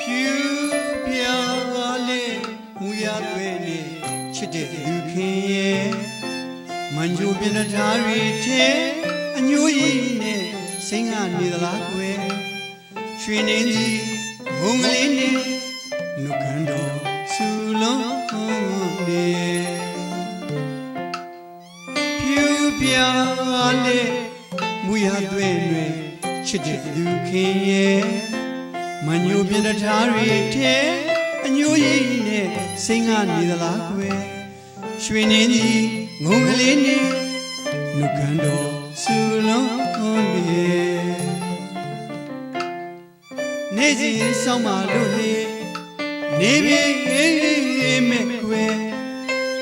ဖြူပြာကလေးမူရသွေးနဲ့ချစ်တဲ့လူခင်ရဲ့မန်ဂျိုပြဏထာရီထဲအညိုးရည်နဲ့စိမ့်ကနေသလားကွယ်ရွှေနေကြီးမုံကလေးနဲ့နုကန်တော်ဆူလုံးနဲ့ဖြူပြာလေးမူရသွေးနဲ့ချစ်တဲ့လူခင်ရဲ့ မန်ညိုပြင်းထားတွေထဲအညိုးကြီးနဲ့စိန်ကနေသလားကွယ်ရွှေနေကြီးငုံကလေးနဲ့နှုတ်ခမ်းတော်ဆူလုံးနေနေစီဆောင်မလို့လေနေပြီအေးအေးမဲ့ကွယ်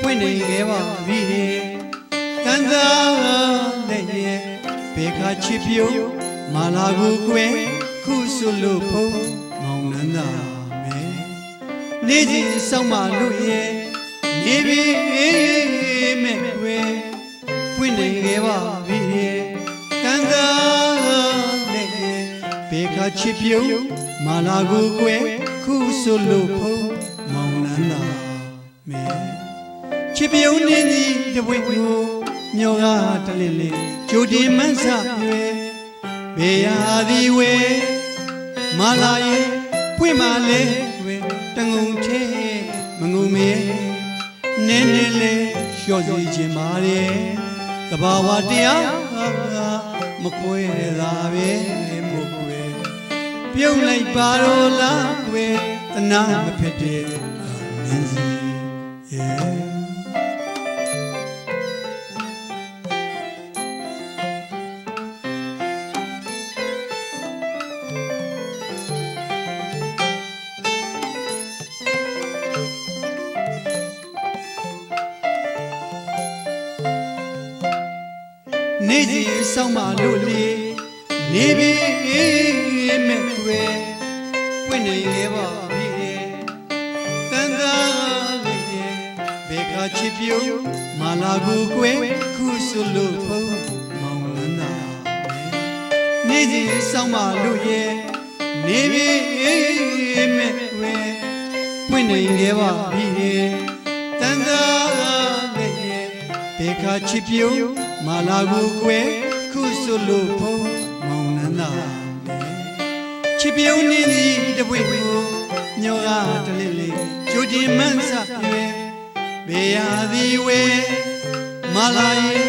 ပွင့်နေခဲ့ပါပြီတန်သာလည်းရဲ့ဘေခါချစ်ပြုံးမာလာကိုကွယ်ခုဆွလို့ဖုံး မောင်နန်းသာမဲနေစီဆောင်မလို့ရဲ့နေပြီအေးအေးမဲ့ကွယ်ပွင့်နေခဲ့ပါပြီတန်သာလည်းရဲ့ဘေခါချစ်ပြုံးမာလာကိုကွယ်ခုဆိုလို့ဖုံးမောင်နန်းသာမဲချစ်ပြုံးနေသည်တဝိကိုမျောကတလင်းလေးဂျိုဒီမန်းစရွယ်ဘေယာသည်ဝဲမာလာရဲ့ ပွင့်မာလဲကွယ်တငုံထဲမငုံမဲနင်းနေလေလျှော့စီခြင်းပါတယ်တဘာဝတရားမကွဲသာပဲမို့ကွယ်ပြုတ်လိုက်ပါတော့လားကွယ်တနာမဖြစ်တဲ့မင်းစီရဲ့ နေစီဆောင်မလို့လေနေပြီမဲ့ကွယ်ပွင့်နေလေပါပြီတန်သာလေးရဲ့ဘေခါချစ်ပြုံးမာလာကိုကွယ်ခုဆိုလို့ဖုံးမောင်လန်းသာနေစီဆောင်မလို့ရဲ့နေပြီမဲ့ကွယ်ပွင့်နေလေပါပြီတန်သာလေးရဲ့ဘေခါချစ်ပြုံး မာလာကိုကွယ်ခုဆိုလို့ဖုံးမောင်နန်းသာချစ်ပြုံးနေသည်တပွေကိုညောကတလေးလေးကြိုတင်မန်းစရွယ်ဘေယာသည်ဝဲမာလာရဲ့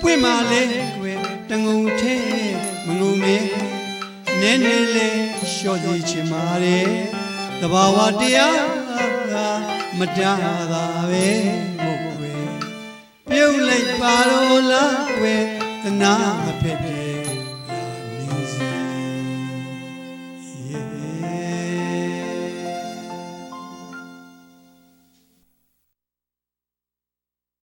ပွင့်မာလဲကွယ်တငုံထဲမငုံမဲနဲနဲလဲလျှော့စီချင်ပါတယ်တဘာဝတရားမတားတာပဲမို့ကွယ် ပြုတ်လိုက်ပါတော့လားကွယ်တနာမဖြစ်တဲ့